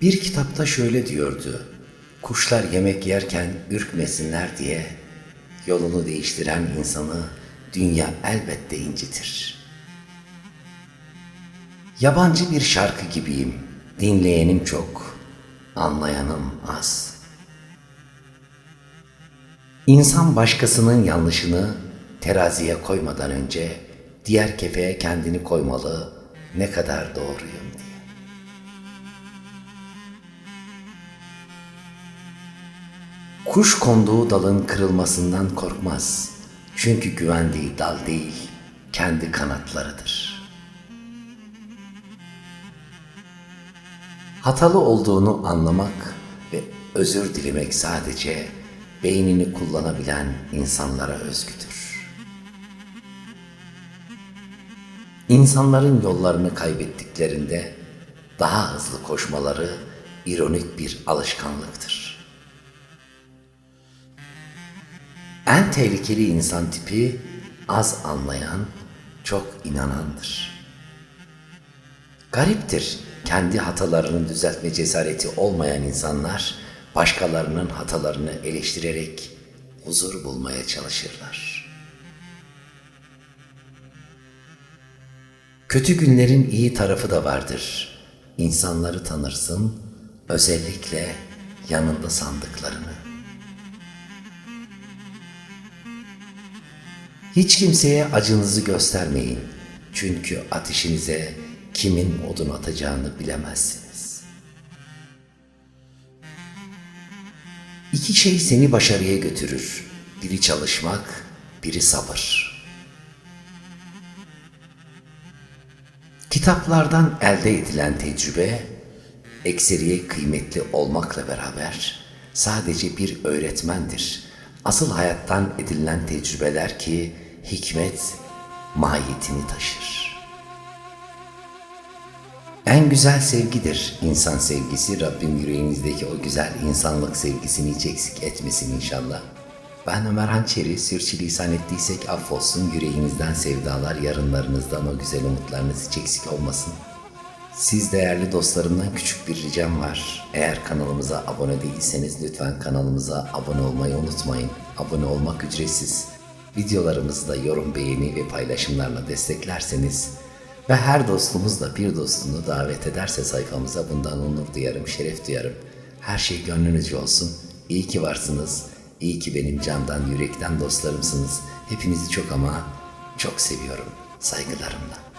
Bir kitapta şöyle diyordu. Kuşlar yemek yerken ürkmesinler diye yolunu değiştiren insanı dünya elbette incitir. Yabancı bir şarkı gibiyim. Dinleyenim çok, anlayanım az. İnsan başkasının yanlışını teraziye koymadan önce diğer kefeye kendini koymalı ne kadar doğruyum diye. Kuş konduğu dalın kırılmasından korkmaz. Çünkü güvendiği dal değil, kendi kanatlarıdır. Hatalı olduğunu anlamak ve özür dilemek sadece beynini kullanabilen insanlara özgüdür. İnsanların yollarını kaybettiklerinde daha hızlı koşmaları ironik bir alışkanlıktır. En tehlikeli insan tipi az anlayan, çok inanandır. Gariptir, kendi hatalarını düzeltme cesareti olmayan insanlar başkalarının hatalarını eleştirerek huzur bulmaya çalışırlar. Kötü günlerin iyi tarafı da vardır. İnsanları tanırsın, özellikle yanında sandıklarını. Hiç kimseye acınızı göstermeyin. Çünkü ateşinize kimin odun atacağını bilemezsiniz. İki şey seni başarıya götürür. Biri çalışmak, biri sabır. Kitaplardan elde edilen tecrübe, ekseriye kıymetli olmakla beraber sadece bir öğretmendir. Asıl hayattan edinilen tecrübeler ki hikmet mahiyetini taşır. En güzel sevgidir insan sevgisi. Rabbim yüreğinizdeki o güzel insanlık sevgisini hiç eksik etmesin inşallah. Ben Ömer Hançeri, sürçülisan ettiysek affolsun, yüreğinizden sevdalar, yarınlarınızdan o güzel umutlarınız hiç eksik olmasın. Siz değerli dostlarımdan küçük bir ricam var. Eğer kanalımıza abone değilseniz lütfen kanalımıza abone olmayı unutmayın. Abone olmak ücretsiz. Videolarımızı da yorum, beğeni ve paylaşımlarla desteklerseniz ve her dostumuz da bir dostunu davet ederse sayfamıza bundan onur duyarım, şeref duyarım. Her şey gönlünüzce olsun. İyi ki varsınız. İyi ki benim candan, yürekten dostlarımsınız. Hepinizi çok ama çok seviyorum. Saygılarımla.